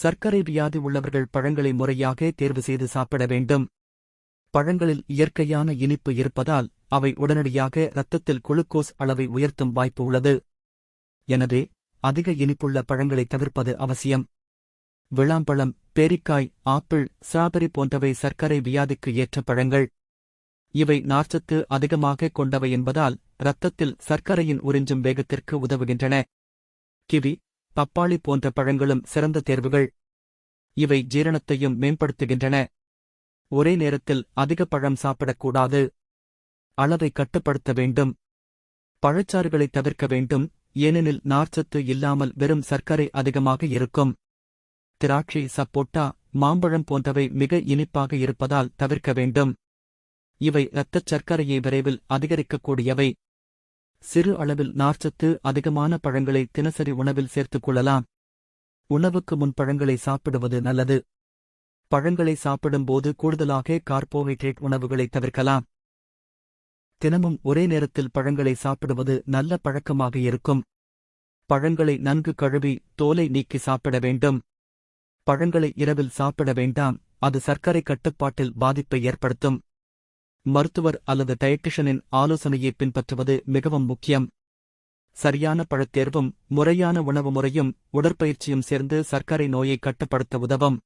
சர்க்கரை வியாதி உள்ளவர்கள் பழங்களை முறையாக தேர்வு செய்து சாப்பிட வேண்டும். பழங்களில் இயற்கையான இனிப்பு இருப்பதால் அவை உடனடியாக இரத்தத்தில் குளுக்கோஸ் அளவை உயர்த்தும் வாய்ப்பு உள்ளது. எனவே அதிக இனிப்புள்ள பழங்களை தவிர்ப்பது அவசியம். விளாம்பழம் பேரிக்காய் ஆப்பிள் ஸ்ட்ராபெரி போன்றவை சர்க்கரை வியாதிக்கு ஏற்ற பழங்கள். இவை நார்ச்சத்து அதிகமாக கொண்டவை என்பதால் இரத்தத்தில் சர்க்கரையின் உறிஞ்சும் வேகத்திற்கு உதவுகின்றன. கிவி பப்பாளி போன்ற பழங்களும் சிறந்த தேர்வுகள். இவை ஜீரணத்தையும் மேம்படுத்துகின்றன. ஒரே நேரத்தில் அதிக பழம் சாப்பிடக்கூடாது. அளவை கட்டுப்படுத்த வேண்டும். பழச்சாறுகளை தவிர்க்க வேண்டும். ஏனெனில் நார்ச்சத்து இல்லாமல் வெறும் சர்க்கரை அதிகமாக இருக்கும். திராட்சை சப்போட்டா மாம்பழம் போன்றவை மிக இனிப்பாக இருப்பதால் தவிர்க்க வேண்டும். இவை இரத்தச் சர்க்கரையை விரைவில் அதிகரிக்கக்கூடியவை. சிறு அளவில் நார்ச்சத்து அதிகமான பழங்களை தினசரி உணவில் சேர்த்துக் கொள்ளலாம். உணவுக்கு முன் பழங்களை சாப்பிடுவது நல்லது. பழங்களை சாப்பிடும்போது கூடுதலாக கார்போஹைட்ரேட் உணவுகளை தவிர்க்கலாம். தினமும் ஒரே நேரத்தில் பழங்களை சாப்பிடுவது நல்ல பழக்கமாக இருக்கும். பழங்களை நன்கு கழுவி தோலை நீக்கி சாப்பிட வேண்டும். பழங்களை இரவில் சாப்பிட வேண்டாம். அது சர்க்கரை கட்டுப்பாட்டில் பாதிப்பை ஏற்படுத்தும். மருத்துவர் அல்லது டயட்டிஷனின் ஆலோசனையை பின்பற்றுவது மிகவும் முக்கியம். சரியான பழத்தேர்வும் முறையான உணவு முறையும் உடற்பயிற்சியும் சேர்ந்து சர்க்கரை நோயை கட்டுப்படுத்த உதவும்.